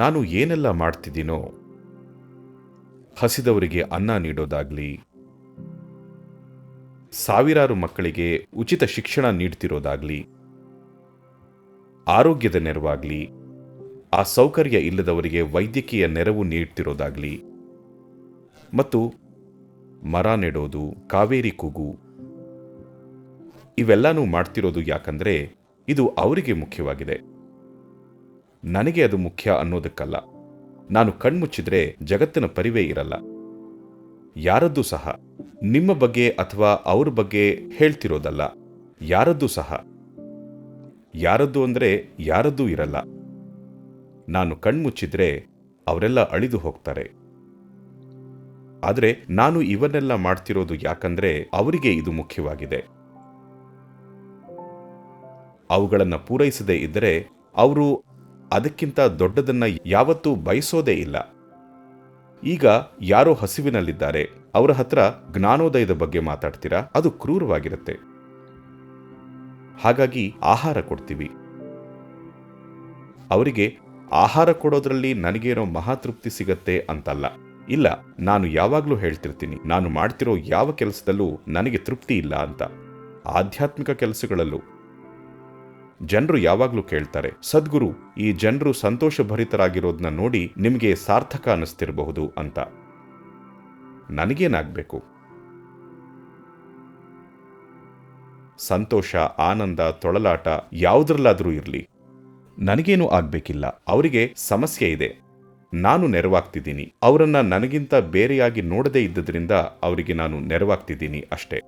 ನಾನು ಏನೆಲ್ಲ ಮಾಡ್ತಿದ್ದೀನೋ ಹಸಿದವರಿಗೆ ಅನ್ನ ನೀಡೋದಾಗ್ಲಿ, ಸಾವಿರಾರು ಮಕ್ಕಳಿಗೆ ಉಚಿತ ಶಿಕ್ಷಣ ನೀಡ್ತಿರೋದಾಗ್ಲಿ, ಆರೋಗ್ಯದ ನೆರವಾಗ್ಲಿ, ಆ ಸೌಕರ್ಯ ಇಲ್ಲದವರಿಗೆ ವೈದ್ಯಕೀಯ ನೆರವು ನೀಡ್ತಿರೋದಾಗ್ಲಿ, ಮತ್ತು ಮರ ನೆಡೋದು, ಕಾವೇರಿ ಕೂಗು, ಇವೆಲ್ಲನೂ ಮಾಡ್ತಿರೋದು ಯಾಕಂದ್ರೆ ಇದು ಅವರಿಗೆ ಮುಖ್ಯವಾಗಿದೆ. ನನಗೆ ಅದು ಮುಖ್ಯ ಅನ್ನೋದಕ್ಕಲ್ಲ. ನಾನು ಕಣ್ಮುಚ್ಚಿದ್ರೆ ಜಗತ್ತಿನ ಪರಿವೇ ಇರಲ್ಲ. ಯಾರದ್ದೂ ಸಹ, ನಿಮ್ಮ ಬಗ್ಗೆ ಅಥವಾ ಅವ್ರ ಬಗ್ಗೆ ಹೇಳ್ತಿರೋದಲ್ಲ. ಯಾರದ್ದೂ ಸಹ. ಯಾರದ್ದು ಅಂದ್ರೆ ಯಾರದ್ದೂ ಇರಲ್ಲ. ನಾನು ಕಣ್ಮುಚ್ಚಿದ್ರೆ ಅವರೆಲ್ಲ ಅಳಿದು ಹೋಗ್ತಾರೆ. ಆದರೆ ನಾನು ಇವನ್ನೆಲ್ಲ ಮಾಡ್ತಿರೋದು ಯಾಕಂದ್ರೆ ಅವರಿಗೆ ಇದು ಮುಖ್ಯವಾಗಿದೆ. ಅವುಗಳನ್ನು ಪೂರೈಸದೇ ಇದ್ದರೆ ಅವರು ಅದಕ್ಕಿಂತ ದೊಡ್ಡದನ್ನ ಯಾವತ್ತೂ ಬಯಸೋದೇ ಇಲ್ಲ. ಈಗ ಯಾರೋ ಹಸಿವಿನಲ್ಲಿದ್ದಾರೆ. ಅವರ ಹತ್ರ ಜ್ಞಾನೋದಯದ ಬಗ್ಗೆ ಮಾತಾಡ್ತೀರಾ? ಅದು ಕ್ರೂರವಾಗಿರುತ್ತೆ. ಹಾಗಾಗಿ ಆಹಾರ ಕೊಡ್ತೀವಿ. ಅವರಿಗೆ ಆಹಾರ ಕೊಡೋದ್ರಲ್ಲಿ ನನಗೇನೋ ಮಹಾತೃಪ್ತಿ ಸಿಗತ್ತೆ ಅಂತಲ್ಲ. ಇಲ್ಲ, ನಾನು ಯಾವಾಗಲೂ ಹೇಳ್ತಿರ್ತೀನಿ, ನಾನು ಮಾಡ್ತಿರೋ ಯಾವ ಕೆಲಸದಲ್ಲೂ ನನಗೆ ತೃಪ್ತಿ ಇಲ್ಲ ಅಂತ. ಆಧ್ಯಾತ್ಮಿಕ ಕೆಲಸಗಳಲ್ಲೂ. ಜನರು ಯಾವಾಗಲೂ ಕೇಳ್ತಾರೆ, ಸದ್ಗುರು, ಈ ಜನರು ಸಂತೋಷಭರಿತರಾಗಿರೋದನ್ನ ನೋಡಿ ನಿಮಗೆ ಸಾರ್ಥಕ ಅನ್ನಿಸ್ತಿರಬಹುದು ಅಂತ. ನನಗೇನಾಗಬೇಕು? ಸಂತೋಷ, ಆನಂದ, ತೊಳಲಾಟ ಯಾವುದ್ರಲ್ಲಾದರೂ ಇರಲಿ. ನನಗೇನು ಆಗಬೇಕಿಲ್ಲ. ಅವರಿಗೆ ಸಮಸ್ಯೆ ಇದೆ. ನಾನು ನೆರವಾಗ್ತಿದ್ದೀನಿ. ಅವರನ್ನ ನನಗಿಂತ ಬೇರೆಯಾಗಿ ನೋಡದೇ ಇದ್ದದ್ರಿಂದ ಅವರಿಗೆ ನಾನು ನೆರವಾಗ್ತಿದ್ದೀನಿ ಅಷ್ಟೇ.